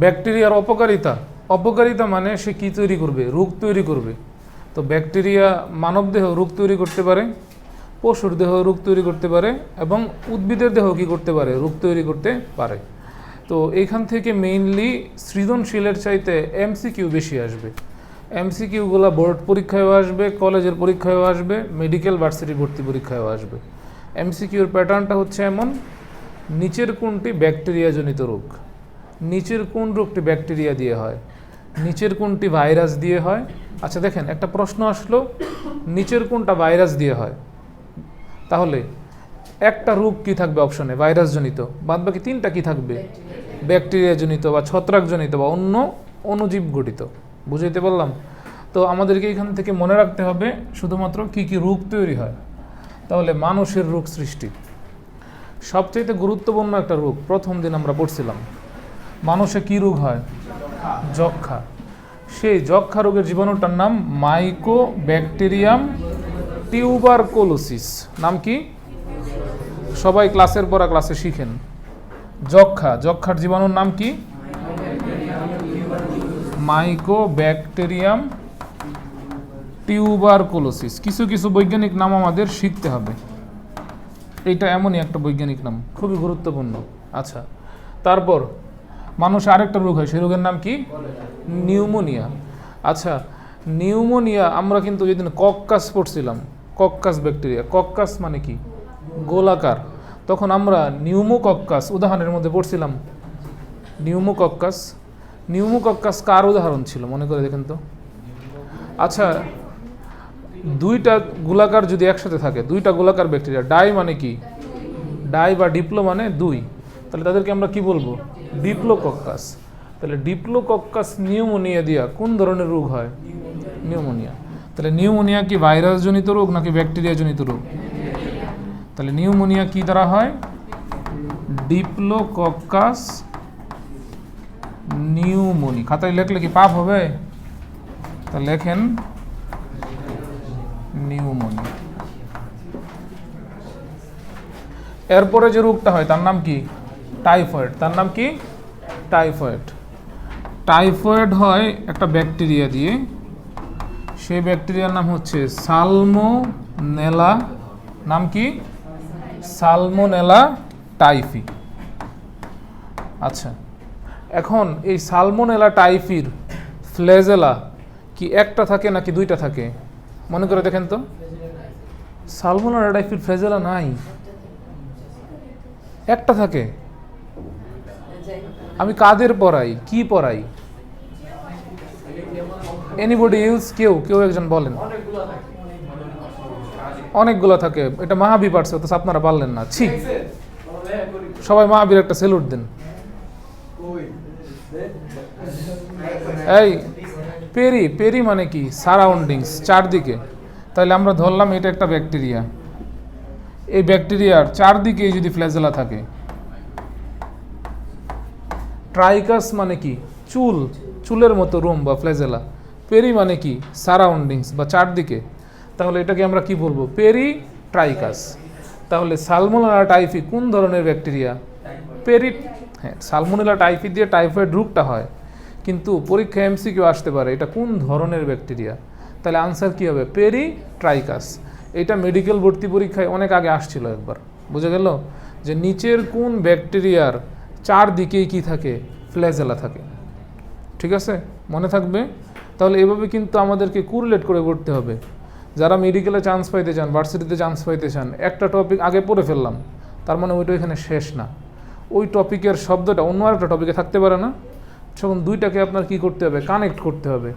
ব্যাকটেরিয়ার অপকারিতা। অপকারিতা মানে সে কি তৈরি করবে? রোগ তৈরি করবে। তো ব্যাকটেরিয়া মানব দেহ রোগ তৈরি করতে পারে, পশুর দেহ রোগ তৈরি করতে পারে এবং উদ্ভিদের দেহ কি করতে পারে? রোগ তৈরি করতে পারে। তো এইখান থেকে মেইনলি সৃজনশীলের চাইতে এমসিকিউ বেশি আসবে। এমসিকিউগুলো বোর্ড পরীক্ষায়ও আসবে কলেজের পরীক্ষায়ও আসবে মেডিকেল ভার্সিটি ভর্তি পরীক্ষায়ও আসবে। এমসিকিউর প্যাটার্নটা হচ্ছে এমন, নিচের কোনটি ব্যাকটেরিয়াজনিত রোগ? নিচের কোন রোগটি ব্যাকটেরিয়া দিয়ে হয়? নিচের কোনটি ভাইরাস দিয়ে হয়? আচ্ছা দেখেন, একটা প্রশ্ন আসলো, নিচের কোনটা ভাইরাস দিয়ে হয়? তাহলে, একটা রোগ কি থাকবে অপশনে? ভাইরাসজনিত বাদ বাকি তিনটা কি থাকবে? ব্যাকটেরিয়াজনিত বা ছত্রাকজনিত বা অন্য অণুজীব গঠিত। বুঝাইতে বললাম তো আমাদেরকে এখান থেকে মনে রাখতে হবে, শুধুমাত্র কি কি রোগ তৈরি হয়। তাহলে মানুষের রোগ সৃষ্টি। সবচেয়ে গুরুত্বপূর্ণ একটা রোগ, প্রথম দিন আমরা পড়ছিলাম। মানুষে কি রোগ হয়? যক্ষা সেই যক্ষা রোগের জীবাণুটার নাম মাইকো ব্যাকটেরিয়াম টিউবারকোলোসিস নাম কি? সবাই ক্লাসের পড়া ক্লাসে শিখেন। যক্ষা যক্ষার জীবাণুর নাম কি? মাইকো ব্যাকটেরিয়াম টিউবারকোলোসিস কিছু কিছু বৈজ্ঞানিক নাম আমাদের শিখতে হবে। এটা এমনই একটা বৈজ্ঞানিক নাম। খুবই গুরুত্বপূর্ণ। আচ্ছা। তারপর মানুষ আরেকটা রোগ হয়, সেই রোগের নাম কি? নিউমোনিয়া। আচ্ছা নিউমোনিয়া আমরা কিন্তু যেদিন কক্কাস পড়ছিলাম, কক্কাস ব্যাকটেরিয়া, কক্কাস মানে কি? গোলাকার। তখন আমরা নিউমোকক্কাস উদাহরণের মধ্যে পড়ছিলাম। নিউমোকক্কাস। নিউমোকক্কাস কার উদাহরণ ছিল, মনে করে দেখেন তো? আচ্ছা দুইটা গোলাকার যদি একসাথে থাকে, দুইটা গোলাকার ব্যাকটেরিয়া, ডাই মানে কি? ডাই বা ডিপ্লো মানে দুই। তাহলে তাদেরকে আমরা কি বলব? ডিপ্লোকক্কাস তাহলে ডিপ্লোকক্কাস নিউমোনিয়া দিয়া কোন ধরনের রোগ হয়? নিউমোনিয়া তাহলে নিউমোনিয়া কি ভাইরাস জনিত রোগ নাকি ব্যাকটেরিয়া জনিত রোগ? তাহলে নিউমোনিয়া কি দ্বারা হয়? ডিপ্লোকক্কাস নিউমোনি খাতায় লেখলে কি পাপ হবে? তা লেখেন নিউমোনিয়া এরপরে যে রোগটা হয়, তার নাম কি? টাইফয়েড। তার নাম কি? টাইফয়েড। টাইফয়েড হয় একটা ব্যাকটেরিয়া দিয়ে। সেই ব্যাকটেরিয়ার নাম হচ্ছে সালমোনেলা। নাম কি? Salmonella typhi. আচ্ছা এখন এই সালমোনেলা টাইফির ফ্লেজেলা কি একটা থাকে নাকি দুইটা থাকে? মনে করে দেখেন তো। সালমোনেলা টাইফির ফ্লেজেলা নাই। একটা থাকে। আমি কাদের পড়াই? কি পড়াই? এনিবডি ইউজ কেউ কেউ একজন বলেন। অনেকগুলো থাকে। এটা মাহাবি পারছে আপনারা পারলেন না। ছি। সবাই মাহাবীর একটা সেলুট দেন। এই, পেরি পেরি মানে কি? সারাউন্ডিংস চারদিকে। তাহলে আমরা ধরলাম এটা একটা ব্যাকটেরিয়া এই ব্যাকটেরিয়ার চারদিকে যদি ফ্ল্যাজেলা থাকে। ট্রাইকাস মানে কি? চুল, চুলের মতো রুম বা ফ্লেজেলা পেরি মানে কি? সারাউন্ডিংস বা চারদিকে। তাহলে এটাকে আমরা কি বলব? পেরি ট্রাইকাস তাহলে সালমোনেলা টাইফি কোন ধরনের ব্যাকটেরিয়া পেরি হ্যাঁ সালমোনেলা টাইফি দিয়ে টাইফয়েড রোগটা হয়। কিন্তু পরীক্ষা এমসিকিউ আসতে পারে এটা কোন ধরনের ব্যাকটেরিয়া তাহলে আনসার কি হবে? পেরি ট্রাইকাস এটা মেডিকেল ভর্তি পরীক্ষায় অনেক আগে আসছিল একবার। বুঝা গেল? যে নিচের কোন ব্যাকটেরিয়ার চারদিকেই কি থাকে? ফ্ল্যাজেলা থাকে। ঠিক আছে? মনে থাকবে? তাহলে এভাবে কিন্তু আমাদেরকে কুরলেট করে পড়তে হবে। যারা মেডিকেলে চান্স পাইতে চান ভার্সিটিতে চান্স পাইতে চান, একটা টপিক আগে পড়ে ফেললাম। তার মানে ওইটা এখানে শেষ না। ওই টপিকের শব্দটা অন্য একটা টপিকে থাকতে পারে না। তখন দুইটাকে আপনার কি করতে হবে? কানেক্ট করতে হবে।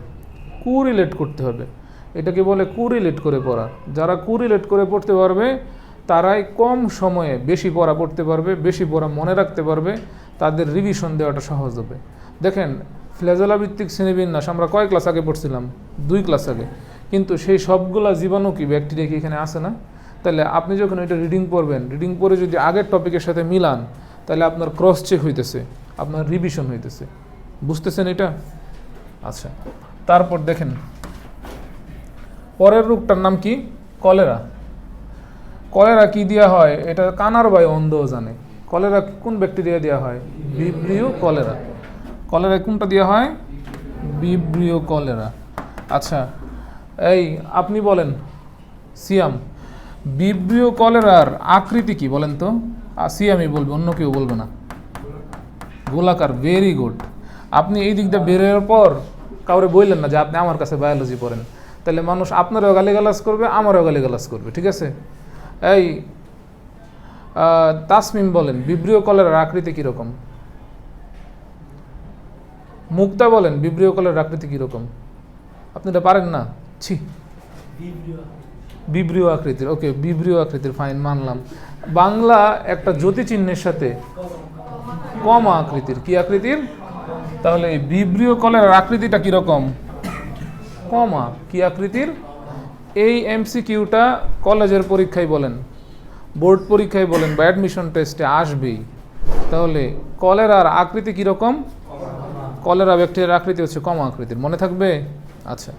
কুরিলেট করতে হবে। এটাকে বলে কুরিলেট করে পড়া। যারা কুরিলেট করে পড়তে পারবে তারাই কম সময়ে বেশি পড়া পড়তে পারবে, বেশি পড়া মনে রাখতে পারবে, তাদের রিভিশন দেওয়াটা সহজ হবে। দেখেন ফ্লেজলা ভিত্তিক শ্রেণীবিন্যাস, আমরা কয় ক্লাস আগে পড়ছিলাম? দুই ক্লাস আগে। কিন্তু সেই সবগুলা জীবাণু কি ব্যাকটেরিয়া কি এখানে আসে না? তাহলে আপনি যখন এটা রিডিং পড়বেন রিডিং পড়ে যদি আগের টপিকের সাথে মিলান, তাহলে আপনার ক্রস চেক হইতেছে, আপনার রিভিশন হইতেছে। বুঝতেছেন এটা? আচ্ছা তারপর দেখেন, পরের রোগটার নাম কি? কলেরা। কলেরা কি দেওয়া হয়? এটা কানার বাই অন্ধ জানে। কলেরা কোন ব্যাকটেরিয়া দেওয়া হয়? Vibrio cholera. কলেরা কোনটা দেওয়া হয়? Vibrio cholera. আচ্ছা এই আপনি বলেন, সিয়াম। বিব্রিও কলেরার আকৃতি কি বলেন তো? সিয়ামই বলবে, অন্য কেউ বলবে না। গোলাকার ভেরি গুড আপনি এই দিকটা বেরোনোর পর কাউরে বললেন না যে আপনি আমার কাছে বায়োলজি পড়েন। তাহলে মানুষ আপনারও গালিগালাজ করবে, আমারও গালিগালাজ করবে, ঠিক আছে? এই তাসমিম বলেন বিব্রিয় কলের আকৃতি কীরকম? মুক্তা বলেন বিব্রিয় কলের আকৃতি কীরকম? আপনি এটা পারেন না? ছি। বিব্রিয় আকৃতির ওকে বিব্রিয় আকৃতির ফাইন মানলাম। বাংলা একটা জ্যোতি চিহ্নের সাথে কম আকৃতির। কি আকৃতির? তাহলে বিব্রিয় কলের আকৃতিটা কীরকম? কমা, কি আকৃতির? এই এমসিকিউটা কলেজের পরীক্ষায় বলেন, বোর্ড পরীক্ষায় বলেন বা অ্যাডমিশন টেস্টে আসবেই। তাহলে কলেরার আকৃতি কীরকম? কলেরা ব্যাকটেরিয়ার আকৃতি হচ্ছে কম আকৃতির। মনে থাকবে? আচ্ছা।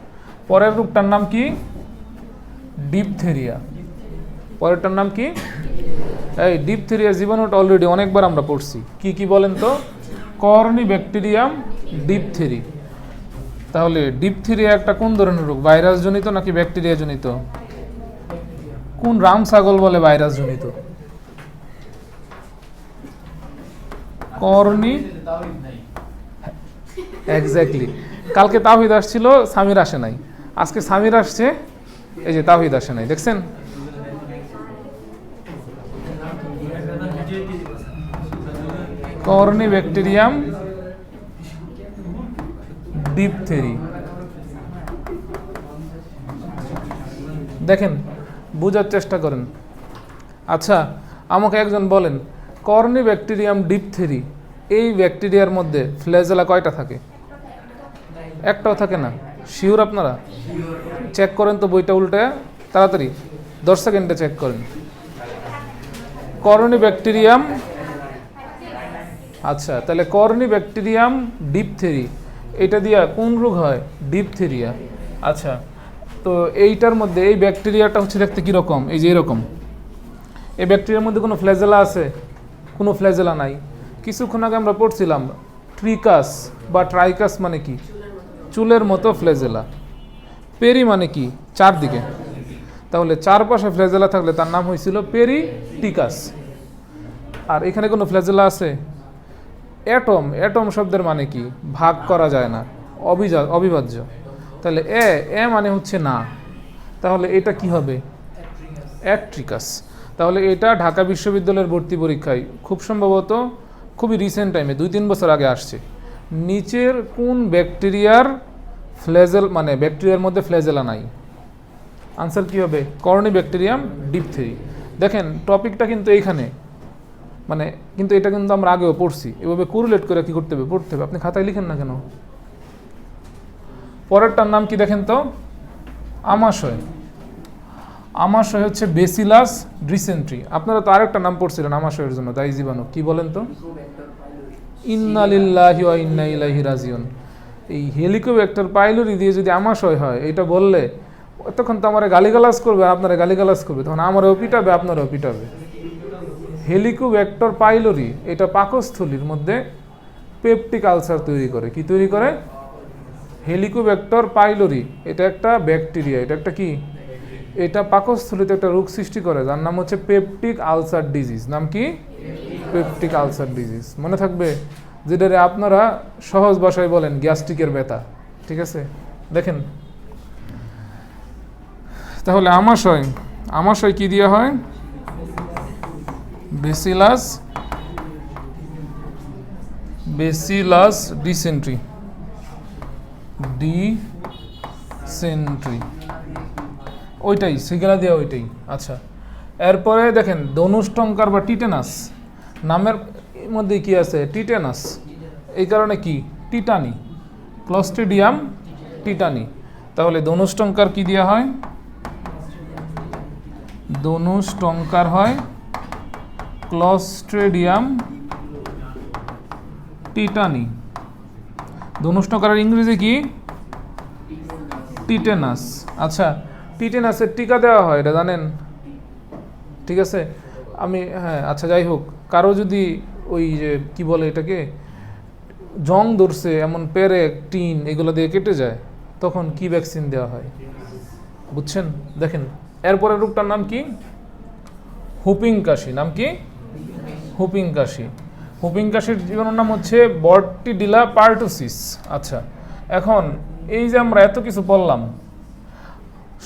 পরের রূপটার নাম কি? ডিপথেরিয়া পরেরটার নাম কি? এই ডিপথেরিয়া জীবাণুটা অলরেডি অনেকবার আমরা পড়ছি। কি কি বলেন তো? কর্নি ব্যাকটেরিয়াম ডিপথেরি তাহলে ডিপথিরিয়া একটা কোন ধরনের রোগ? ভাইরাস জনিত নাকি ব্যাকটেরিয়া জনিত? কোন রাম ছাগল বলে ভাইরাস জনিত? কর্নি এক্স্যাক্টলি কালকে তাহিদ আসছিল, সামির আসে নাই। আজকে সামির আসছে, এই যে তাহিদ আসে নাই, দেখছেন? কর্নি ব্যাকটেরিয়াম ডিপথেরি দেখেন, বোঝার চেষ্টা করেন। আচ্ছা আমাকে একজন বলেন কর্নি ব্যাকটেরিয়াম ডিপথেরি এই ব্যাকটেরিয়ার মধ্যে ফ্লেজেলা কয়টা থাকে? একটাও থাকে না। শিওর আপনারা? চেক করেন তো বইটা উল্টে, তাড়াতাড়ি, দশ সেকেন্ডে চেক করেন। করনি ব্যাকটেরিয়াম আচ্ছা তাহলে করনি ব্যাকটেরিয়াম ডিপথেরি এটা দিয়া কোন রোগ হয়? ডিপথেরিয়া আচ্ছা তো এইটার মধ্যে, এই ব্যাকটেরিয়াটা হচ্ছে দেখতে কীরকম এই যে এরকম। এই ব্যাকটেরিয়ার মধ্যে কোনো ফ্ল্যাজেলা আছে? কোনো ফ্ল্যাজেলা নাই। কিছুক্ষণ আগে আমরা পড়ছিলাম ট্রিকাস বা ট্রাইকাস মানে কি? চুলের মতো ফ্লেজেলা পেরি মানে কি? চারদিকে। তাহলে চারপাশে ফ্লেজেলা থাকলে তার নাম হয়েছিল পেরি টিকাস আর এখানে কোনো ফ্লেজেলা আছে? অ্যাটম অ্যাটম শব্দের মানে কি? ভাগ করা যায় না। অবিজা অবিভাজ্য। তাহলে এ এ মানে হচ্ছে না। তাহলে এটা কি হবে? অ্যাট্রিকাস। তাহলে এটা ঢাকা বিশ্ববিদ্যালয়ের ভর্তি পরীক্ষায় খুব সম্ভবত খুবই রিসেন্ট টাইমে দুই তিন বছর আগে আসছে। নিচের কোন ব্যাকটেরিয়ার ফ্লেজেল মানে ব্যাকটেরিয়ার মধ্যে ফ্লেজেলা নাই? আনসার কি হবে? করনি ব্যাকটেরিয়াম ডিপথেরি দেখেন টপিকটা কিন্তু এইখানে। মানে কিন্তু এটা কিন্তু আমরা আগেও পড়ছি। এভাবে কোরিলেট করে কি করতে হবে? পড়তে হবে। আপনি খাতায় লিখেন না কেন? পরেরটার নাম কি দেখেন তো? আমাশয়। আমাশয় হচ্ছে বেসিলাস ডিসেন্ট্রি। আপনারা তো আরেকটা নাম পড়ছিলেন আমাশয়ের জন্য, দায়ী জীবাণু। কি বলেন তো? ইন্নালিল্লাহি ওয়া ইন্না ইলাইহি রাজিউন। এই হেলিকোব্যাক্টার পাইলোরি দিয়ে যদি আমাশয় হয়, এটা বললে, তখন তো আমার গালিগালাজ করবে, আপনারা গালিগালাজ করবে। তখন আমারও পিটাবে, আপনারাও পিটাবে। হেলিকোব্যাক্টর পাইলোরি, এটা পাকস্থলীর মধ্যে পেপটিক আলসার তৈরি করে। কি তৈরি করে? হেলিকোব্যাক্টর পাইলোরি, এটা একটা ব্যাকটেরিয়া, এটা একটা কি? এটা পাকস্থলীতে একটা রোগ সৃষ্টি করে, যার নাম হচ্ছে পেপটিক আলসার ডিজিজ। নাম কি? Peptic ulcer disease. মনে থাকবে, যেটারে আপনারা সহজ ভাষায় বলেন গ্যাস্ট্রিকের ব্যথা। ঠিক আছে? দেখেন। তাহলে আমাশয় আমাশয় কি দেওয়া হয়? Bacillus bacillus dysentery. ডিসেন্ট্রি। ওইটাই, সিগলা দেওয়া ওইটাই আচ্ছা। এরপরে দেখেন, ধনুষ্টঙ্কার বা টিটেনাস, নামের মধ্যে কি আছে? টিটেনাস। এই কারণে কি? টিটানি। Clostridium tetani. তাহলে ধনুষ্টঙ্কার কি দেওয়া হয়? ধনুষ্টঙ্কার হয় ক্লস্ট্রেডিয়াম টিটানি। ধনুষ্টঙ্কারের ইংরেজি কি? টিটেনাস। আচ্ছা টিটেনাসের টিকা দেওয়া হয়, এটা জানেন? ঠিক আছে? আমি হ্যাঁ আচ্ছা যাই হোক, কারও যদি ওই যে, কি বলে এটাকে? জং ধরছে, এমন পেরেক টিন, এগুলো দিয়ে কেটে যায়, তখন কি ভ্যাকসিন দেওয়া হয়? বুঝছেন? দেখেন, এরপরের রোগটার নাম কি? হুপিং কাশি। নাম কি? হুপিং কাশি হুপিং কাশির জীবাণুর নাম হচ্ছে বর্টিডিলা পার্টোসিস। আচ্ছা এখন এই যে আমরা এত কিছু বললাম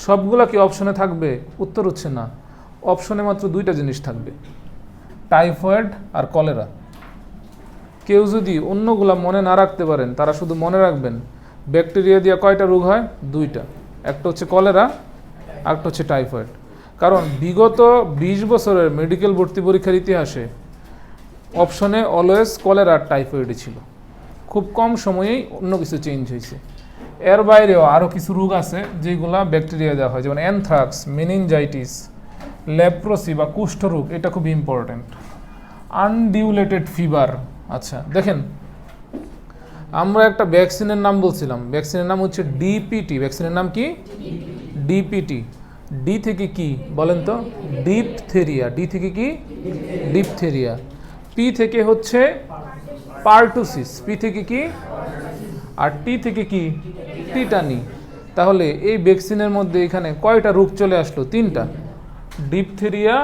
সবগুলা কি অপশনে থাকবে? উত্তর হচ্ছে না। অপশনে মাত্র দুইটা জিনিস থাকবে, টাইফয়েড আর কলেরা। কেউ যদি অন্যগুলা মনে না রাখতে পারেন, তারা শুধু মনে রাখবেন, ব্যাকটেরিয়া দিয়ে কয়টা রোগ হয়? দুইটা। একটা হচ্ছে কলেরা একটা হচ্ছে টাইফয়েড। কারণ বিগত বিশ বছরের মেডিকেল ভর্তি পরীক্ষার ইতিহাসে অপশনে অলওয়েজ কলেরা আর টাইফয়েডই ছিল। খুব কম সময়েই অন্য কিছু চেঞ্জ হয়েছে। এর বাইরেও আরও কিছু রোগ আছে যেগুলা ব্যাকটেরিয়া দেওয়া হয়, যেমন অ্যানথ্রাক্স মেনিনজাইটিস ল্যাপ্রোসি বা কুষ্ঠরোগ, এটা খুব ইম্পর্ট্যান্ট আনডিউলেটেড ফিভার আচ্ছা দেখেন, আমরা একটা ভ্যাকসিনের নাম বলছিলাম। ভ্যাকসিনের নাম হচ্ছে ডিপিটি ভ্যাকসিনের নাম কি? ডিপিটি ডি থেকে কি, বলেন তো? ডিপথেরিয়া ডি থেকে কি? ডিপথেরিয়া পি থেকে হচ্ছে পার্টুসিস। পি থেকে কি? আর টি থেকে কি? টিটানি। তাহলে এই ভ্যাকসিনের মধ্যে এখানে কয়টা রোগ চলে আসলো? তিনটা। ডিপথেরিয়া,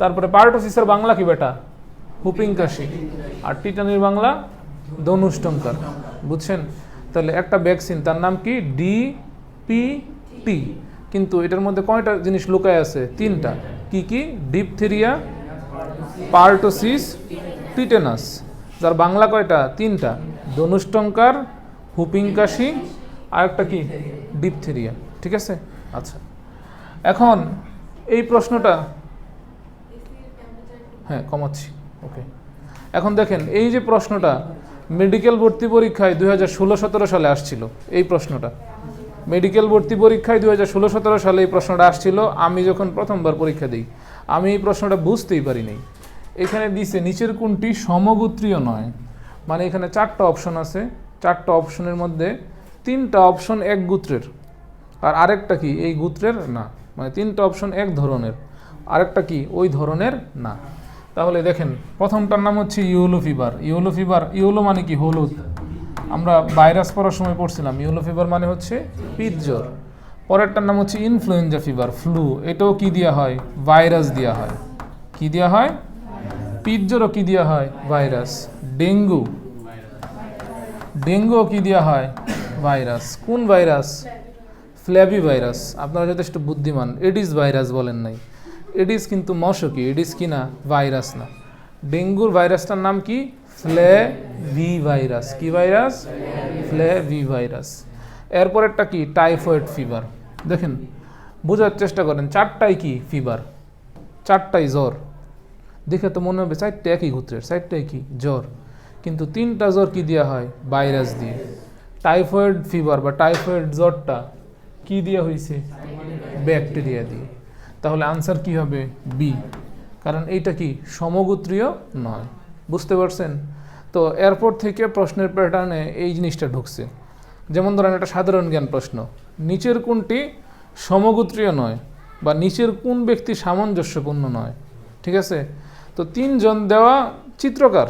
তারপরে পার্টোসিসের বাংলা কি বেটা? হুপিং কাশি আর টিটানির বাংলা ধনুষ্টঙ্কার। বুঝছেন? তাহলে একটা ভ্যাকসিন, তার নাম কি? ডি পি টি কিন্তু এটার মধ্যে কয়টা জিনিস লুকায় আছে? তিনটা। কি কি? ডিপথেরিয়া পার্টোসিস টিটেনাস, যার বাংলা কয়টা? তিনটা। ধনুষ্টঙ্কার হুপিং কাশি আর একটা কি? ডিপথেরিয়া। ঠিক আছে? আচ্ছা। এখন এই প্রশ্নটা হ্যাঁ কমাচ্ছি। ওকে। এখন দেখেন, এই যে প্রশ্নটা মেডিকেল ভর্তি পরীক্ষায় দুই হাজার ষোলো, সতেরো সালে আসছিল, এই প্রশ্নটা। মেডিকেল ভর্তি পরীক্ষায় দুই হাজার ষোলো, সতেরো সালে এই প্রশ্নটা আসছিল, আমি যখন প্রথমবার পরীক্ষা দিই, আমি এই প্রশ্নটা বুঝতেই পারিনি এখানে দিছে, নিচের কোনটি সমগোত্রীয় নয়। মানে এখানে চারটা অপশন আছে। চারটা অপশনের মধ্যে তিনটা অপশন এক গোত্রের। আর আরেকটা কি, এই গোত্রের? না। মানে তিনটা অপশন এক ধরনের। আরেকটা কি, ওই ধরনের? না। তাহলে দেখেন, প্রথমটার নাম হচ্ছে yellow fever yellow fever yellow মানে কি? হলুদ। আমরা ভাইরাস পড়ার সময় পড়ছিলাম। ইউলো ফিভার মানে হচ্ছে পিত জ্বর পরেরটার নাম হচ্ছে ইনফ্লুয়েঞ্জা ফিভার, ফ্লু। এটাও কি দেওয়া হয়? ভাইরাস দেওয়া হয়। কি দেওয়া হয়? পিত জ্বরও কি দেওয়া হয়? ভাইরাস। ডেঙ্গু। ডেঙ্গুও কি দেওয়া হয়? ভাইরাস। কোন ভাইরাস? ফ্ল্যাবি ভাইরাস আপনারা যথেষ্ট বুদ্ধিমান। এডিস ভাইরাস বলেন নাই। এডিস কিন্তু মশকি এডিস কি না? ভাইরাস না। ডেঙ্গুর ভাইরাসটার নাম কি? ফ্ল্যাভি ভাইরাস কি ভাইরাস? ফ্ল্যাভি ভাইরাস এরপরেরটা কি? Typhoid fever. দেখেন, বোঝার চেষ্টা করেন চারটাই কি? ফিভার। চারটাই জ্বর। দেখে তো মনে হবে, চারটে একই গোত্রের চারটাই একই জ্বর। কিন্তু তিনটা জ্বর কি দেওয়া হয়? ভাইরাস দিয়ে। টাইফয়েড ফিভার বা টাইফয়েড জ্বরটা কি দেওয়া হয়েছে ব্যাকটেরিয়া দিয়ে। তাহলে আনসার কি হবে? বি কারণ এইটা কি সমগোত্রীয় নয়। বুঝতে পারছেন? তো এরপর থেকে প্রশ্নের প্যাটার্নে এই জিনিসটা ঢুকছে। যেমন ধরেন, একটা সাধারণ জ্ঞান প্রশ্ন। নিচের কোনটি সমগোত্রীয় নয় বা নিচের কোন ব্যক্তি সামঞ্জস্যপূর্ণ নয়? ঠিক আছে? তো তিনজন দেওয়া চিত্রকার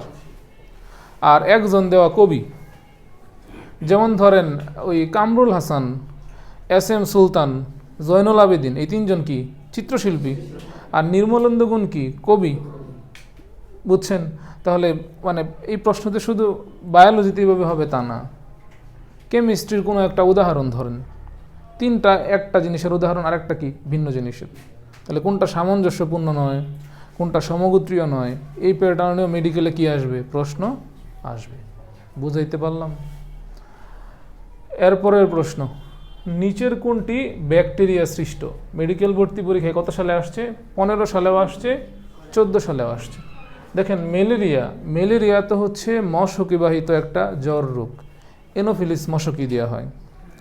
আর একজন দেওয়া কবি। যেমন ধরেন ওই কামরুল হাসান, এস এম সুলতান, জয়নুল আবেদিন, এই তিনজন কি? চিত্রশিল্পী। আর নির্মলেন্দু গুণ কি? কবি। বুঝছেন? তাহলে মানে এই প্রশ্নতে শুধু বায়োলজিতে এইভাবে হবে তা না। কেমিস্ট্রির কোনো একটা উদাহরণ ধরেন। তিনটা একটা জিনিসের উদাহরণ আর একটা কি? ভিন্ন জিনিসের। তাহলে কোনটা সামঞ্জস্যপূর্ণ নয়? কোনটা সমগোত্রীয় নয়, এই প্যাটার্নেও মেডিকেলে কি আসবে? প্রশ্ন আসবে। বুঝাইতে পারলাম? এরপরের প্রশ্ন, নিচের কোনটি ব্যাকটেরিয়া সৃষ্ট? মেডিকেল ভর্তি পরীক্ষায় কত সালে আসছে? পনেরো সালেও আসছে, চোদ্দ সালেও আসছে। দেখেন, ম্যালেরিয়া ম্যালেরিয়া তো হচ্ছে মশকিবাহিত একটা জ্বর রোগ। এনোফিলিস মশকি দেওয়া হয়।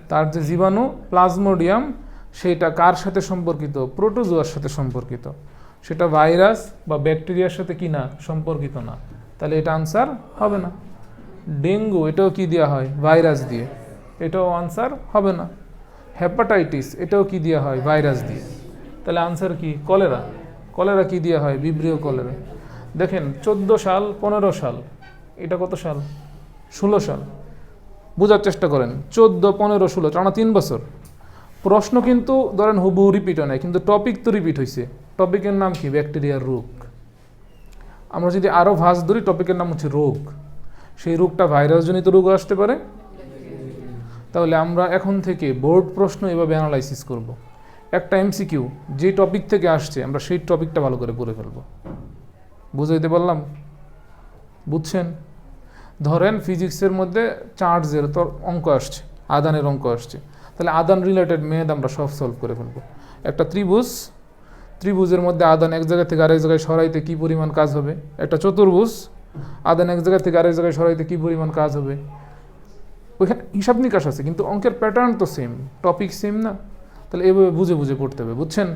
তার যে জীবাণু, প্লাজমোডিয়াম, সেইটা কার সাথে সম্পর্কিত? প্রোটোজোয়ার সাথে সম্পর্কিত। সেটা ভাইরাস বা ব্যাকটেরিয়ার সাথে কি না, সম্পর্কিত না। তাহলে এটা আনসার হবে না। ডেঙ্গু, এটাও কি দেওয়া হয়? ভাইরাস দিয়ে। এটাও আনসার হবে না। হ্যাপাটাইটিস এটাও কি দেওয়া হয়? ভাইরাস দিয়ে। তাহলে আনসার কি? কলেরা। কলেরা কি দেওয়া হয়? Vibrio cholera. দেখেন, চোদ্দ সাল, পনেরো সাল। এটা কত সাল? ষোলো সাল। বোঝার চেষ্টা করেন। চোদ্দ, পনেরো, ষোলো, টানা তিন বছর। প্রশ্ন কিন্তু, ধরেন হুবহু রিপিট হয় কিন্তু টপিক তো রিপিট হয়েছে টপিকের নাম কি? ব্যাকটেরিয়ার রোগ। আমরা যদি আরও ভাস ধরি, টপিকের নাম হচ্ছে রোগ। সেই রোগটা ভাইরাসজনিত রোগও আসতে পারে। তাহলে আমরা এখন থেকে বোর্ড প্রশ্ন এভাবে অ্যানালাইসিস করব। একটা এমসিকিউ যে টপিক থেকে আসছে, আমরা সেই টপিকটা ভালো করে পড়ে ফেলব। বুঝাইতে পারলাম? বুঝছেন? ধরেন ফিজিক্সের মধ্যে চার্জের তোর অঙ্ক আসছে, আদানের অঙ্ক আসছে। তাহলে আদান রিলেটেড মেদ আমরা সব সলভ করে ফেলব। একটা ত্রিভুজ ত্রিভুজের মধ্যে আদান এক জায়গা থেকে আরেক জায়গায় সরাইতে কী পরিমাণ কাজ হবে? একটা চতুর্ভুজ, আদান এক জায়গা থেকে আরেক জায়গায় সরাইতে কী পরিমাণ কাজ হবে? ওইখানে হিসাব নিকাশ আছে, কিন্তু অঙ্কের প্যাটার্ন তো সেম টপিক সেম না? তাহলে এভাবে বুঝে বুঝে পড়তে হবে, বুঝছেন?